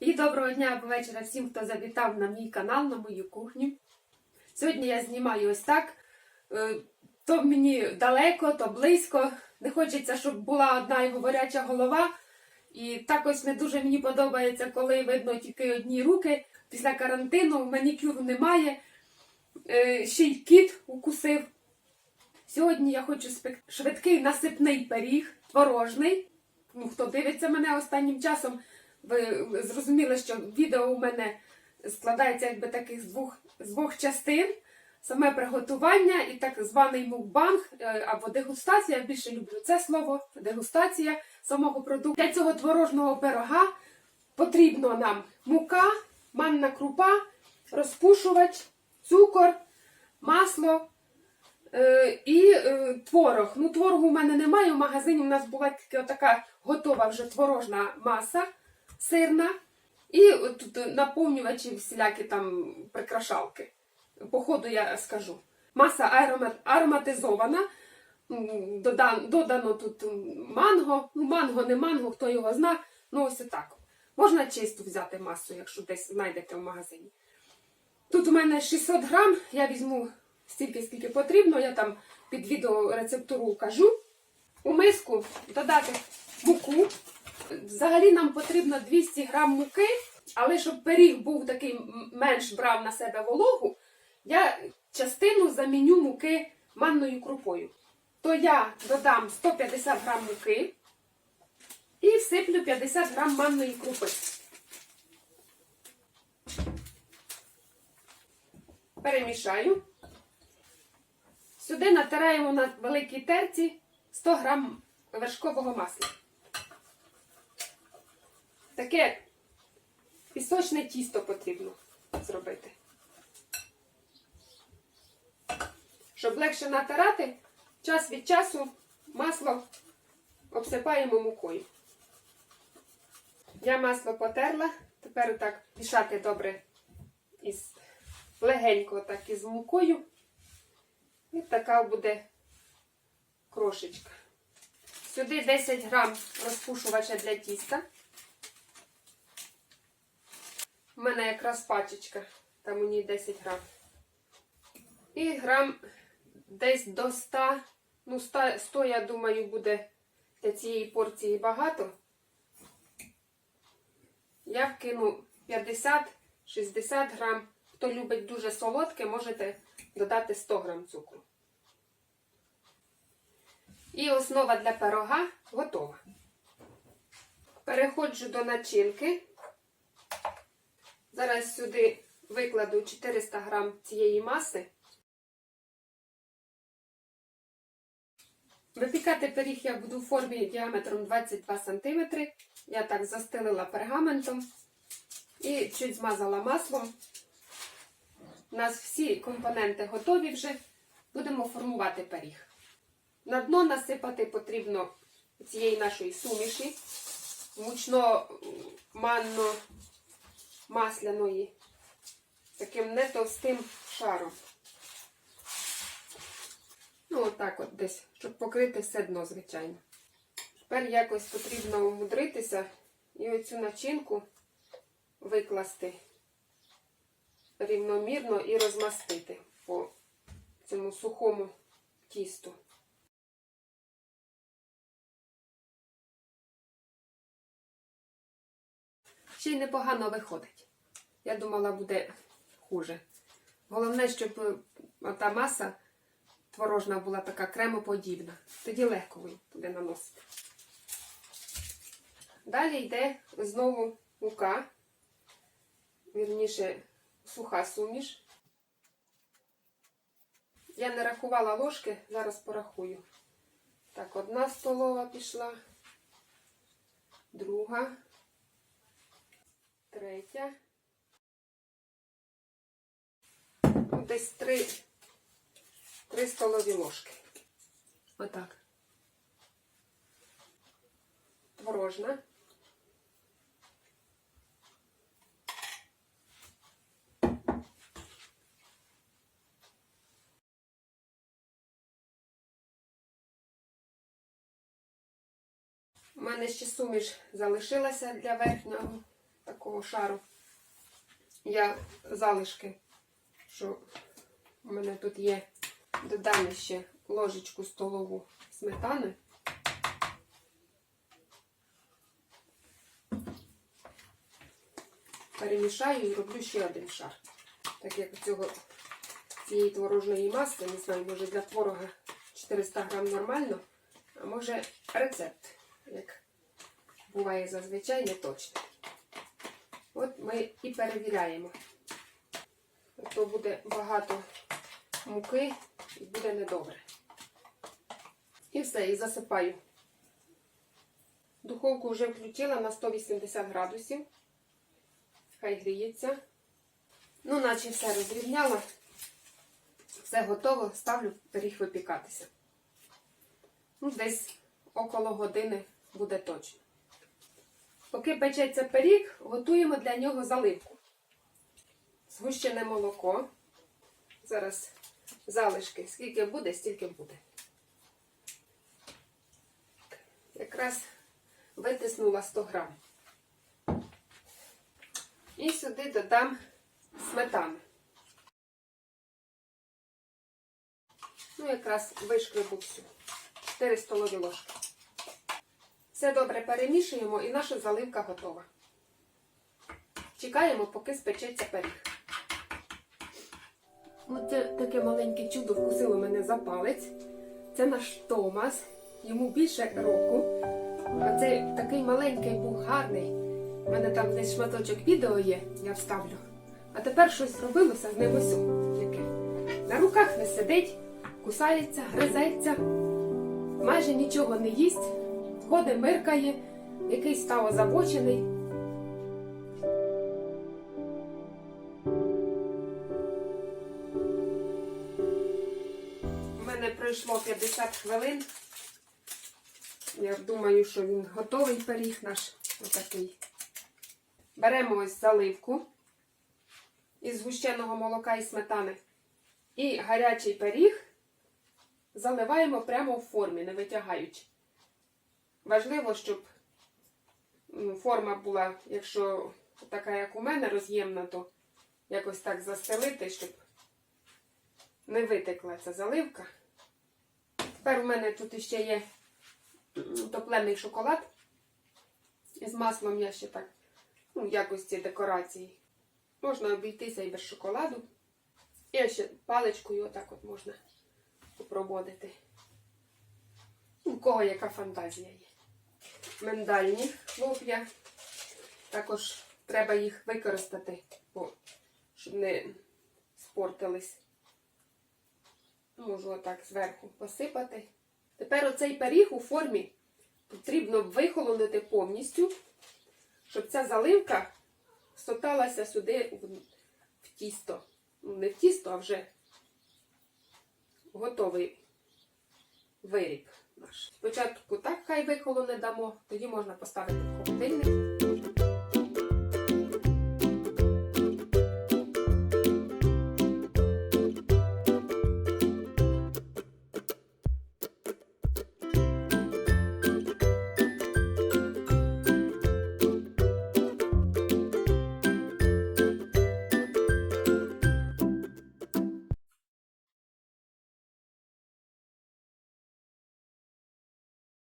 І доброго дня або вечора всім, хто завітав на мій канал, на мою кухню. Сьогодні я знімаю ось так. Е, То мені далеко, то близько. Не хочеться, щоб була одна і говоряча голова. І так ось не дуже мені подобається, коли видно тільки одні руки. Після карантину манікюру немає. Е, Ще й кіт укусив. Сьогодні я хочу спек... швидкий насипний пиріг, творожний. Ну, хто дивиться мене останнім часом, ви зрозуміли, що відео у мене складається якби таких з двох, з двох частин. Саме приготування і так званий мукбанг е, або дегустація. Я більше люблю це слово, дегустація самого продукту. Для цього творожного пирога потрібно нам мука, манна крупа, розпушувач, цукор, масло е, і е, творог. Ну, творогу у мене немає. У магазині у нас була тільки така готова вже творожна маса сирна. І тут наповнювачі всілякі там прикрашалки. По ходу я скажу. Маса ароматизована. Додано тут манго. Ну, манго, не манго, хто його зна. Ну, ось так. Можна чисту взяти масу, якщо десь знайдете в магазині. Тут у мене 600 грам, я візьму стільки, скільки потрібно, я там під відео рецептуру кажу. У миску додати муку. Взагалі нам потрібно 200 грам муки, але щоб пиріг був такий менш брав на себе вологу, я частину заміню муки манною крупою. То я додам 150 грам муки і всиплю 50 грам манної крупи. Перемішаю. Сюди натираємо на великій терці 100 грам вершкового масла. Таке пісочне тісто потрібно зробити. Щоб легше натирати, час від часу масло обсипаємо мукою. Я масло потерла, тепер так мішати добре із легенько так із мукою. І така буде крошечка. Сюди 10 грам розпушувача для тіста. У мене якраз пачечка, там у ній 10 грам. І грам десь до 100, ну 100, 100 я думаю, буде для цієї порції багато. Я вкину 50-60 грам. Хто любить дуже солодке, можете додати 100 грам цукру. І основа для пирога готова. Переходжу до начинки. Зараз сюди викладу 400 грам цієї маси. Випікати пиріг я буду в формі діаметром 22 см. Я так застелила пергаментом і чуть змазала маслом. У нас всі компоненти готові вже. Будемо формувати пиріг. На дно насипати потрібно цієї нашої суміші, мучно-манно масляної, таким не товстим шаром. Ну, отак от десь, щоб покрити все дно, звичайно. Тепер якось потрібно умудритися і оцю начинку викласти рівномірно і розмастити по цьому сухому тісту. Ще й непогано виходить. Я думала, буде хуже. Головне, щоб е, та маса творожна була така кремоподібна. Тоді легко буде наносити. Далі йде знову мука, вірніше, суха суміш. Я не рахувала ложки, зараз порахую. Так, одна столова пішла, друга, Ну, Десь три, три столові ложки. Отак. Творожна. У мене ще суміш залишилася для верхнього такого шару. Я залишки, що у мене тут є, додам ще ложечку столову сметани. Перемішаю і роблю ще один шар. Так як цього цієї творожної маси, не знаю, може для творога 400 грам нормально, а може рецепт, як буває зазвичай, не точно. От ми і перевіряємо. То буде багато муки і буде недобре. І все, і засипаю. Духовку вже включила на 180 градусів. Хай гріється. Ну, наче все розрівняла. Все готово, ставлю пиріг випікатися. Ну, десь около години буде точно. Поки печеться пиріг, готуємо для нього заливку. Згущене молоко. Зараз залишки. Скільки буде, стільки буде. Якраз витиснула 100 грам. І сюди додам сметану. Ну, якраз вишкребу всю. 4 столові ложки. Все добре перемішуємо і наша заливка готова. Чекаємо, поки спечеться пиріг. Оце таке маленьке чудо вкусило мене за палець. Це наш Томас. Йому більше року. А цей такий маленький був гарний. У мене там десь шматочок відео є, я вставлю. А тепер щось зробилося з ним ось о, яке. На руках не сидить, кусається, гризеться, майже нічого не їсть, ходить, миркає, якийсь став озабочений. У мене пройшло 50 хвилин. Я думаю, що він готовий пиріг наш отакий. Беремо ось заливку із згущеного молока і сметани. І гарячий пиріг заливаємо прямо в формі, не витягаючи. Важливо, щоб форма була, якщо така, як у мене, роз'ємна, то якось так застелити, щоб не витекла ця заливка. Тепер у мене тут ще є топлений шоколад. З маслом я ще так, ну, в якості декорації. Можна обійтися і без шоколаду. І ще паличкою отак от можна попроводити. У кого яка фантазія є. Миндальні хлоп'я. Також треба їх використати, бо, щоб не спортились. Можу отак зверху посипати. Тепер оцей пиріг у формі потрібно вихолонити повністю, щоб ця заливка соталася сюди в, тісто. Ну, не в тісто, а вже готовий виріб наш. Спочатку так хай вихолоне дамо, тоді можна поставити в холодильник.